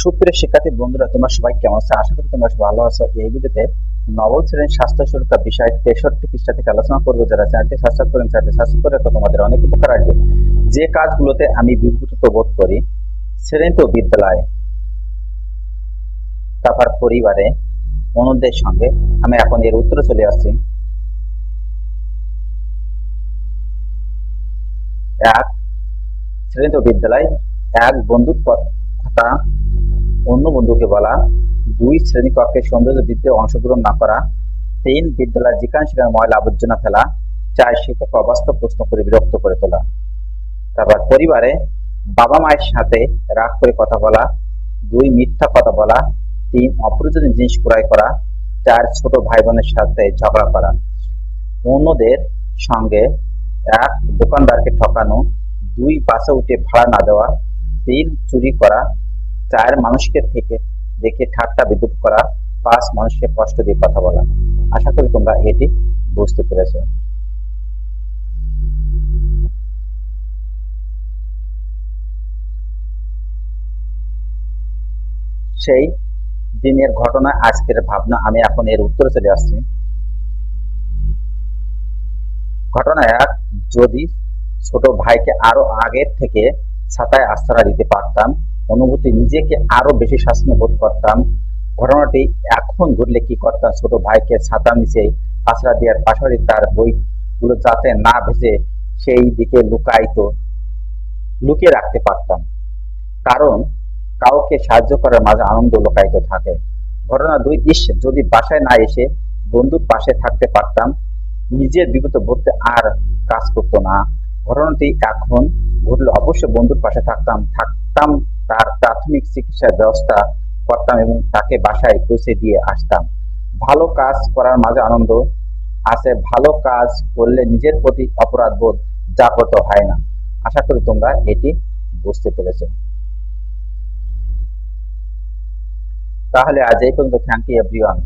সুপ্রিয় শিক্ষার্থী বন্ধুরা তোমরা সবাই কেমন আছো? আশা করি তোমরা ভালো আছো। এই ভিডিওতে নবম শ্রেণির স্বাস্থ্য সুরক্ষা বিষয় তেষট্টি পৃষ্ঠা থেকে আলোচনা করব। যারা চ্যানেলটি সাবস্ক্রাইব করেন চ্যানেলটি সাবস্ক্রাইব করে রাখো, তোমাদের অনেক উপকার আসবে। যে কাজগুলোতে আমি বিভূত বোধ করি শ্রেণীত বিদ্যালয় তারপর পরিবারে অন্যদের সঙ্গে আমি এখন এর উত্তরে চলে আসছি। এক শ্রেণীত বিদ্যালয় এক বন্ধুর কথা অন্য বন্ধুকে বলা, দুই শ্রেণীকক্ষে সৌন্দর্য বৃদ্ধিতে অংশগ্রহণ না করা, তিন বিদ্যালয় যেখানে সেখানে ময়লা আবর্জনা ফেলা, চার শিক্ষক অবাস্তব প্রশ্ন করে বিরক্ত করে তোলা। তারপর পরিবারে বাবা মায়ের সাথে রাগ করে কথা বলা, দুই মিথ্যা কথা বলা, তিন অপ্রয়োজনীয় জিনিস ক্রয় করা, চার ছোট ভাই বোনের সাথে ঝগড়া করা। অন্যদের সঙ্গে এক দোকানদারকে ঠকানো, দুই বাসে উঠে ভাড়া না দেওয়া, তিন চুরি করা চার মানুষকে থেকে দেখে ঠাট্টা বিদ্যুৎ করা পাঁচ মানুষকে কষ্ট দিয়ে কথা বলা। আশা করি তোমরা এটি বুঝতে পেরেছ। সেই দিনের ঘটনা, আজকের ভাবনা, আমি এখন এর উত্তরে চলে আসছি। ঘটনা এক, যদি ছোট ভাইকে আরও আগের থেকে ছাতায় আশ্রয় দিতে পারতাম অনুভূতি নিজেকে আরও বেশি শাসন বোধ করতাম। ঘটনাটি এখন ঘটলে কি করতাম? ছোট ভাইকে ছাতা নিচে আশ্রয় দেওয়ার পাশাপাশি তার বইগুলো যাতে না ভেসে সেই দিকে লুকাইতো লুকিয়ে রাখতে পারতাম। কারণ কাউকে সাহায্য করার মাঝে আনন্দ লুকায়িত থাকে। ঘটনা দুই, ইস, যদি বাসায় না এসে বন্ধুর পাশে থাকতে পারতাম, নিজের বিপদ বলতে আর কাজ করতো না। ঘটনাটি এখন ঘটলে অবশ্যই বন্ধুর পাশে থাকতাম থাকতাম তার প্রাথমিক চিকিৎসা ব্যবস্থা করতাম এবং তাকে বাসায় পৌঁছে দিয়ে আসতাম। ভালো কাজ করার মাঝে আনন্দ আছে, ভালো কাজ করলে নিজের প্রতি অপরাধ বোধ জাগ্রত হয় না। আশা করি তোমরা এটি বুঝতে পেরেছ। তাহলে আজ এই পর্যন্ত। Thank you everyone